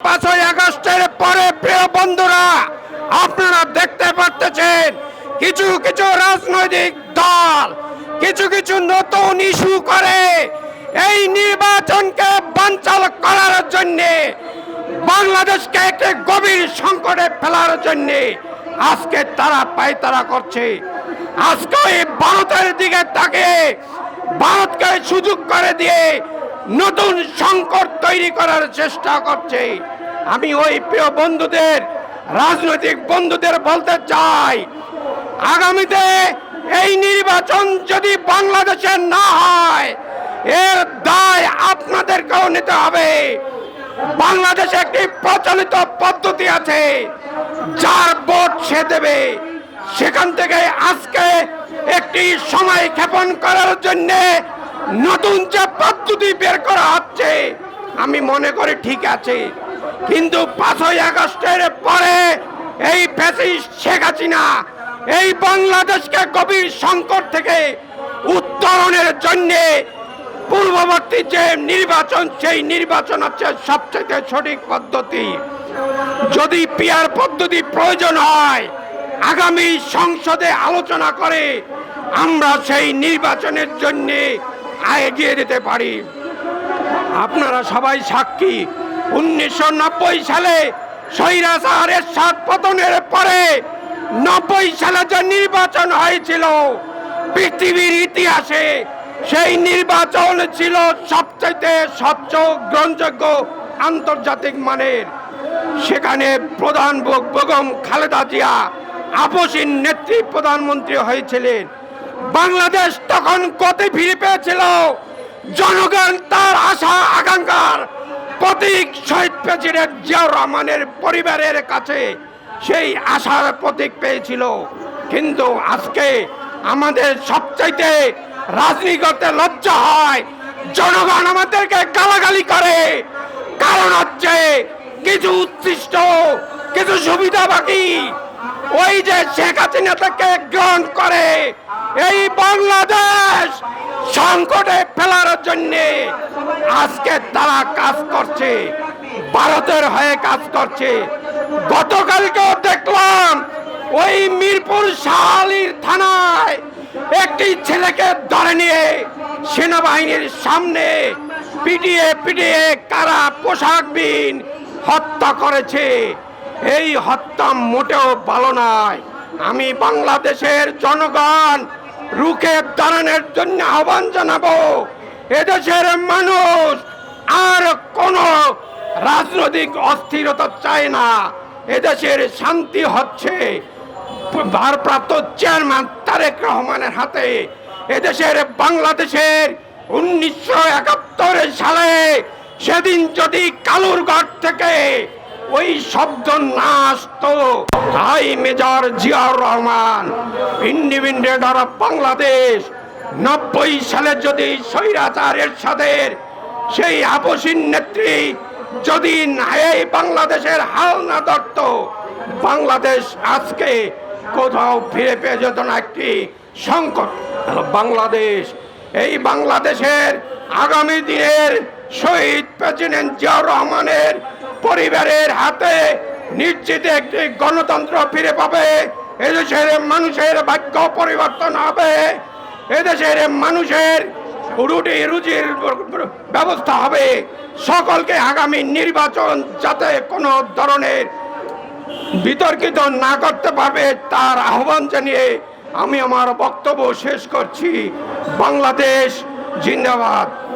পাঁচই আগস্টের পরে, প্রিয় বন্ধুরা, আপনারা দেখতে পাচ্ছেন কিছু কিছু রাজনৈতিক দল, কিছু কিছু নতুন ইস্যু করে এই নির্বাচনকে বানচাল করার জন্য, বাংলাদেশকে একটি গভীর সংকটে ফেলার জন্য আজকে তারা পায়তারা করছে। আজকে এই ভারতের দিকে তাকে ভারতকে সুযোগ করে দিয়ে নতুন সংকট তৈরি করার চেষ্টা করছে। আমি ওই প্রিয় বন্ধুদের, রাজনৈতিক বন্ধুদের বলতে চাই, আগামীতে এই নির্বাচন যদি বাংলাদেশে না হয়, এর দায় আপনাদেরকেও নিতে হবে। বাংলাদেশে একটি প্রচলিত পদ্ধতি আছে, যার ভোট সে দেবে। সেখান থেকে আজকে একটি সময় ক্ষেপণ করার জন্য নতুন যে পদ্ধতি বের করা হচ্ছে, আমি মনে করি ঠিক আছে। কিন্তু পাঁচই আগস্টের পরে এই ফ্যাসিস্ট শেখ হাসিনা এই বাংলাদেশকে গভীর সংকট থেকে উত্তরণের জন্যে পূর্ববর্তী যে নির্বাচন, সেই নির্বাচন হচ্ছে সবচেয়ে সঠিক পদ্ধতি। যদি পিয়ার পদ্ধতি প্রয়োজন হয়, আগামী সংসদে আলোচনা করে আমরা সেই নির্বাচনের জন্য এগিয়ে দিতে পারি। আপনারা সবাই সাক্ষী, উনিশশো নব্বই সালে সাত পতনের পরে নব্বই সালে যে নির্বাচন হয়েছিল, পৃথিবীর ইতিহাসে সেই নির্বাচন ছিল সবচাইতে স্বচ্ছ, গ্রহণযোগ্য, আন্তর্জাতিক মানের। সেখানে প্রধান বেগম খালেদা জিয়া, আপসীন নেত্রী প্রধানমন্ত্রী হয়েছিলেন। বাংলাদেশ তখন গতি ফিরে পেয়েছিল। জনগণ তার আশা, আকাঙ্ক্ষার প্রতীক শহীদ প্রেসিডেন্ট জিয়াউর রহমানের পরিবারের কাছে সেই আশার প্রতীক পেয়েছিল। কিন্তু আজকে আমাদের সবচাইতে রাজনীতি করতে লজ্জা হয়, জনগণ আমাদেরকে গালাগালি করে। কারণ হচ্ছে কিছু উচ্ছিষ্ট কিছু সুবিধা বাকি। ওই যে শেখ হাসিনা থেকে গ্রহণ করে এই বাংলাদেশ সংকটে ফেলার জন্য আজকে তারা কাজ করছে, ভারতের হয়ে কাজ করছে। গতকালকেও দেখলাম ওই মিরপুর শাহালির থানায় একটি ছেলেকে ধরে নিয়ে সেনাবাহিনীর সামনে পিটিয়ে পিটিয়ে কারা পোশাকবিহীন হত্যা করেছে। এই হত্যা মোটেও ভালো নয়। আমি বাংলাদেশের জনগণ রুখে দাঁড়ানোর জন্য আহ্বান জানাব। এদেশের মানুষ আর কোনো রাজনৈতিক অস্থিরতা চায় না। এদেশের শান্তি হচ্ছে। ভারপ্রাপ্ত চেয়ারম্যান তারেক রহমানের হাতে এদেশের বাংলাদেশের উনিশশো একাত্তর সালে সেদিন যদি কালুরঘাট থেকে ওই শব্দ না আসতো high major Ziaur Rahman independent of Bangladesh নব্বই সালে যদি স্বৈরাচার এরশাদের, সেই আপসীন নেত্রী যদি এই বাংলাদেশের হাল না ধরত, বাংলাদেশ আজকে কোথাও ফিরে পেয়ে যেত না একটি সংকট। বাংলাদেশ, এই বাংলাদেশের আগামী দিনের শহীদ প্রেসিডেন্ট জিয়াউর রহমানের পরিবারের হাতে নিশ্চিত একটি গণতন্ত্র ফিরে পাবে। এদেশের মানুষের ভাগ্য পরিবর্তন হবে। এদেশের মানুষের রুটি রুজির ব্যবস্থা হবে। সকলকে আগামী নির্বাচন যাতে কোনো ধরনের বিতর্কিত না করতে পারবে, তার আহ্বান জানিয়ে আমি আমার বক্তব্য শেষ করছি। বাংলাদেশ জিন্দাবাদ।